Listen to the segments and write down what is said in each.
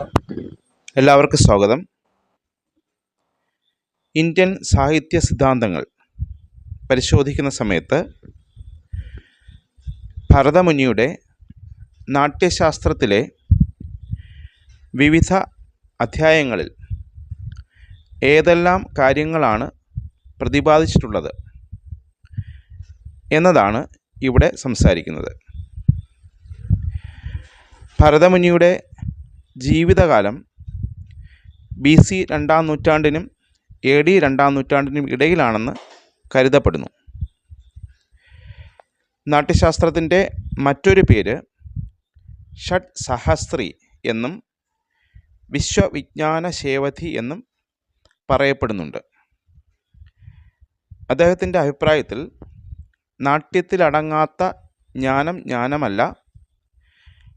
എല്ലാവർക്കും സ്വാഗതം. ഇന്ത്യൻ സാഹിത്യ സിദ്ധാന്തങ്ങൾ പരിശോധിക്കുന്ന സമയത്ത് ഭരതമുനിയുടെ നാട്യശാസ്ത്രത്തിലെ വിവിധ അധ്യായങ്ങളിൽ ഏതെല്ലാം കാര്യങ്ങളാണ് പ്രതിപാദിച്ചിട്ടുള്ളത് എന്നതാണ് ഇവിടെ സംസാരിക്കുന്നത്. ഭരതമുനിയുടെ ജീവിതകാലം ബി സി രണ്ടാം നൂറ്റാണ്ടിനും എ ഡി രണ്ടാം നൂറ്റാണ്ടിനും ഇടയിലാണെന്ന് കരുതപ്പെടുന്നു. നാട്യശാസ്ത്രത്തിന്റെ മറ്റൊരു പേര് ഷഡ് സഹസ്രി എന്നും വിശ്വവിജ്ഞാന ശേവധി എന്നും പറയപ്പെടുന്നുണ്ട്. അദ്ദേഹത്തിന്റെ അഭിപ്രായത്തിൽ നാട്യത്തിലടങ്ങാത്ത ജ്ഞാനം ജ്ഞാനമല്ല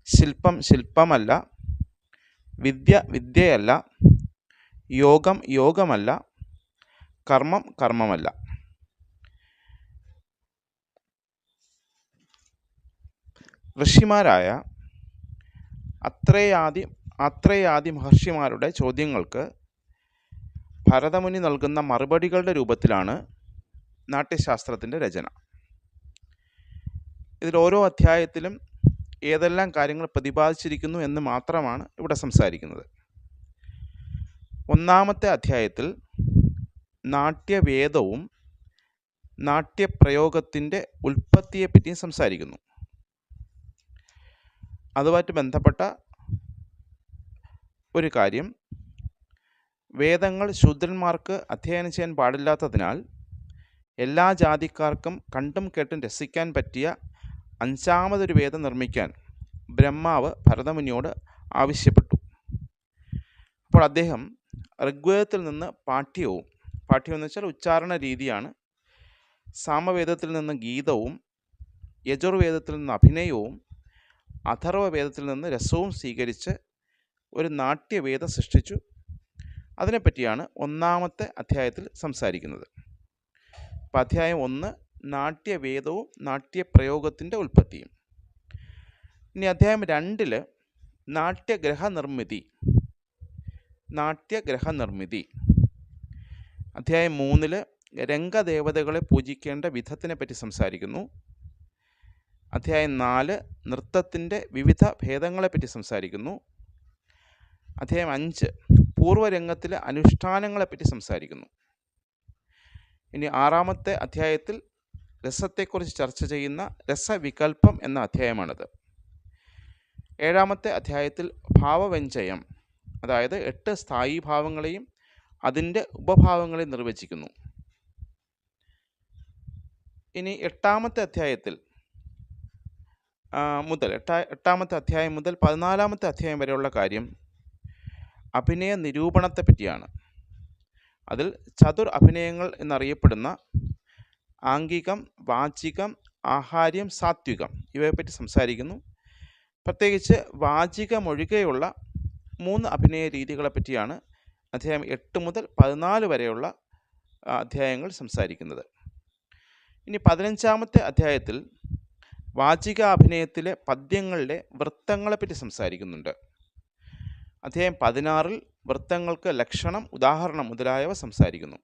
ശില്പം ശില്പമല്ല വിദ്യ വിദ്യയല്ല യോഗം യോഗമല്ല കർമ്മം കർമ്മമല്ല. ഋഷിമാരായ അത്രയാദി അത്രയാദി മഹർഷിമാരുടെ ചോദ്യങ്ങൾക്ക് ഭരതമുനി നൽകുന്ന മറുപടികളുടെ രൂപത്തിലാണ് നാട്യശാസ്ത്രത്തിന്റെ രചന. ഇതിൽ ഓരോ അധ്യായത്തിലും ഏതെല്ലാം കാര്യങ്ങൾ പ്രതിപാദിച്ചിരിക്കുന്നു എന്ന് മാത്രമാണ് ഇവിടെ സംസാരിക്കുന്നത്. ഒന്നാമത്തെ അധ്യായത്തിൽ നാട്യവേദവും നാട്യപ്രയോഗത്തിന്റെ ഉൽപ്പത്തിയെപ്പറ്റിയും സംസാരിക്കുന്നു. അതുമായിട്ട് ബന്ധപ്പെട്ട ഒരു കാര്യം. വേദങ്ങൾ ശൂദ്രന്മാർക്ക് അധ്യയനം ചെയ്യാൻ പാടില്ലാത്തതിനാൽ എല്ലാ ജാതിക്കാർക്കും കണ്ടും കേട്ടും രസിക്കാൻ പറ്റിയ അഞ്ചാമതൊരു വേദം നിർമ്മിക്കാൻ ബ്രഹ്മാവ് ഭരതമുനിയോട് ആവശ്യപ്പെട്ടു. അപ്പോൾ അദ്ദേഹം ഋഗ്വേദത്തിൽ നിന്ന് പാഠ്യവും പാഠ്യം എന്ന് വെച്ചാൽ ഉച്ചാരണ രീതിയാണ് സാമവേദത്തിൽ നിന്ന് ഗീതവും യജുർവേദത്തിൽ നിന്ന് അഭിനയവും അഥർവവേദത്തിൽ നിന്ന് രസവും സ്വീകരിച്ച് ഒരു നാട്യവേദം സൃഷ്ടിച്ചു. അതിനെപ്പറ്റിയാണ് ഒന്നാമത്തെ അധ്യായത്തിൽ സംസാരിക്കുന്നത്. അപ്പം അധ്യായം ഒന്ന് നാട്യവേദവും നാട്യപ്രയോഗത്തിന്റെ ഉൽപ്പത്തിയും. ഇനി അധ്യായം രണ്ടിൽ നാട്യഗ്രഹ നിർമ്മിതി നാട്യഗ്രഹ നിർമ്മിതി അധ്യായം മൂന്നിൽ രംഗദേവതകളെ പൂജിക്കേണ്ട വിധത്തിനെ പറ്റി സംസാരിക്കുന്നു. അധ്യായം നാല് നൃത്തത്തിന്റെ വിവിധ ഭേദങ്ങളെപ്പറ്റി സംസാരിക്കുന്നു. അധ്യായം അഞ്ച് പൂർവരംഗത്തിലെ അനുഷ്ഠാനങ്ങളെപ്പറ്റി സംസാരിക്കുന്നു. ഇനി ആറാമത്തെ അധ്യായത്തിൽ രസത്തെക്കുറിച്ച് ചർച്ച ചെയ്യുന്ന രസവികൽപ്പം എന്ന അധ്യായമാണിത്. ഏഴാമത്തെ അധ്യായത്തിൽ ഭാവവ്യഞ്ജയം അതായത് എട്ട് സ്ഥായി ഭാവങ്ങളെയും അതിന്റെ ഉപഭാവങ്ങളെയും നിർവചിക്കുന്നു. ഇനി എട്ടാമത്തെ അധ്യായത്തിൽ മുതൽ എട്ടാ എട്ടാമത്തെ അധ്യായം മുതൽ പതിനാലാമത്തെ അധ്യായം വരെയുള്ള കാര്യം അഭിനയ നിരൂപണത്തെ പറ്റിയാണ് അതിൽ ചതുർ അഭിനയങ്ങൾ എന്നറിയപ്പെടുന്ന ആംഗികം വാചികം ആഹാര്യം സാത്വികം ഇവയെപ്പറ്റി സംസാരിക്കുന്നു. പ്രത്യേകിച്ച് വാചികമൊഴികെയുള്ള മൂന്ന് അഭിനയ രീതികളെ പറ്റിയാണ് അധ്യായം എട്ട് മുതൽ പതിനാല് വരെയുള്ള അധ്യായങ്ങൾ സംസാരിക്കുന്നത്. ഇനി പതിനഞ്ചാമത്തെ അധ്യായത്തിൽ വാചിക അഭിനയത്തിലെ പദ്യങ്ങളിലെ വൃത്തങ്ങളെപ്പറ്റി സംസാരിക്കുന്നുണ്ട്. അധ്യായം പതിനാറിൽ വൃത്തങ്ങൾക്ക് ലക്ഷണം ഉദാഹരണം മുതലായവ സംസാരിക്കുന്നു.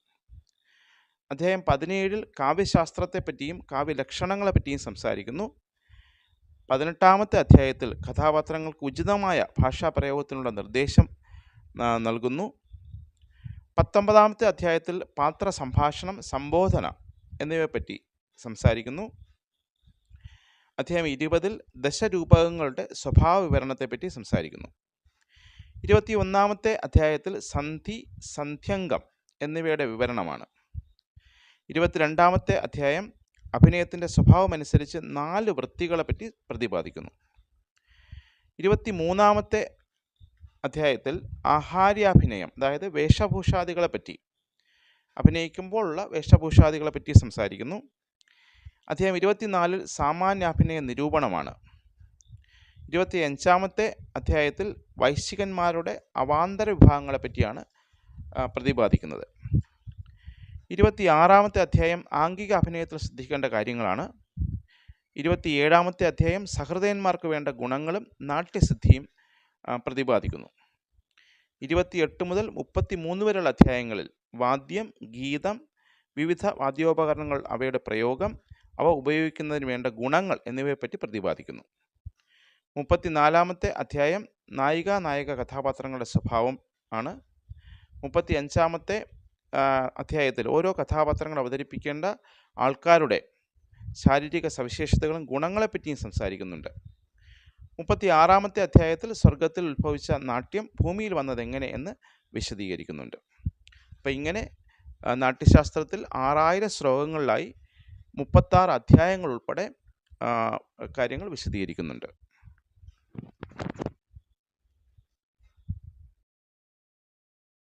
അധ്യായം പതിനേഴിൽ കാവ്യശാസ്ത്രത്തെപ്പറ്റിയും കാവ്യലക്ഷണങ്ങളെപ്പറ്റിയും സംസാരിക്കുന്നു. പതിനെട്ടാമത്തെ അധ്യായത്തിൽ കഥാപാത്രങ്ങൾക്ക് ഉചിതമായ ഭാഷാപ്രയോഗത്തിനുള്ള നിർദ്ദേശം നൽകുന്നു. പത്തൊമ്പതാമത്തെ അധ്യായത്തിൽ പാത്ര സംഭാഷണം സംബോധന എന്നിവയെപ്പറ്റി സംസാരിക്കുന്നു. അധ്യായം ഇരുപതിൽ ദശരൂപകങ്ങളുടെ സ്വഭാവ വിവരണത്തെപ്പറ്റി സംസാരിക്കുന്നു. ഇരുപത്തി ഒന്നാമത്തെ അധ്യായത്തിൽ സന്ധി സന്ധ്യംഗം എന്നിവയുടെ വിവരണമാണ്. ഇരുപത്തിരണ്ടാമത്തെ അധ്യായം അഭിനയത്തിന്റെ സ്വഭാവമനുസരിച്ച് നാല് വൃത്തികളെപ്പറ്റി പ്രതിപാദിക്കുന്നു. ഇരുപത്തി മൂന്നാമത്തെ അധ്യായത്തിൽ ആഹാര്യാഭിനയം അതായത് വേഷഭൂഷാദികളെപ്പറ്റി അഭിനയിക്കുമ്പോഴുള്ള വേഷഭൂഷാദികളെപ്പറ്റി സംസാരിക്കുന്നു. അധ്യായം ഇരുപത്തിനാലിൽ സാമാന്യാഭിനയ നിരൂപണമാണ്. ഇരുപത്തി അഞ്ചാമത്തെ അധ്യായത്തിൽ വൈശികന്മാരുടെ അവാന്തര വിഭാഗങ്ങളെ പറ്റിയാണ് ആ, ആറാമത്തെ അധ്യായം ആംഗിക അഭിനയത്തിൽ ശ്രദ്ധിക്കേണ്ട കാര്യങ്ങളാണ്. ഇരുപത്തിയേഴാമത്തെ അധ്യായം സഹൃദയന്മാർക്ക് വേണ്ട ഗുണങ്ങളും നാട്യസിദ്ധിയും പ്രതിപാദിക്കുന്നു. ഇരുപത്തിയെട്ട് മുതൽ മുപ്പത്തി മൂന്ന് വരെയുള്ള അധ്യായങ്ങളിൽ വാദ്യം ഗീതം വിവിധ വാദ്യോപകരണങ്ങൾ അവയുടെ പ്രയോഗം അവ ഉപയോഗിക്കുന്നതിന് വേണ്ട ഗുണങ്ങൾ എന്നിവയെപ്പറ്റി പ്രതിപാദിക്കുന്നു. മുപ്പത്തിനാലാമത്തെ അധ്യായം നായിക നായക കഥാപാത്രങ്ങളുടെ സ്വഭാവം ആണ്. മുപ്പത്തി അഞ്ചാമത്തെ അധ്യായത്തിൽ ഓരോ കഥാപാത്രങ്ങൾ അവതരിപ്പിക്കേണ്ട ആൾക്കാരുടെ ശാരീരിക സവിശേഷതകളും ഗുണങ്ങളെപ്പറ്റിയും സംസാരിക്കുന്നുണ്ട്. മുപ്പത്തി ആറാമത്തെ അധ്യായത്തിൽ സ്വർഗത്തിൽ ഉത്ഭവിച്ച നാട്യം ഭൂമിയിൽ വന്നത് എങ്ങനെ എന്ന് വിശദീകരിക്കുന്നുണ്ട്. അപ്പം ഇങ്ങനെ നാട്യശാസ്ത്രത്തിൽ ആറായിരം ശ്ലോകങ്ങളിലായി മുപ്പത്താറ് അധ്യായങ്ങൾ ഉൾപ്പെടെ കാര്യങ്ങൾ വിശദീകരിക്കുന്നുണ്ട്.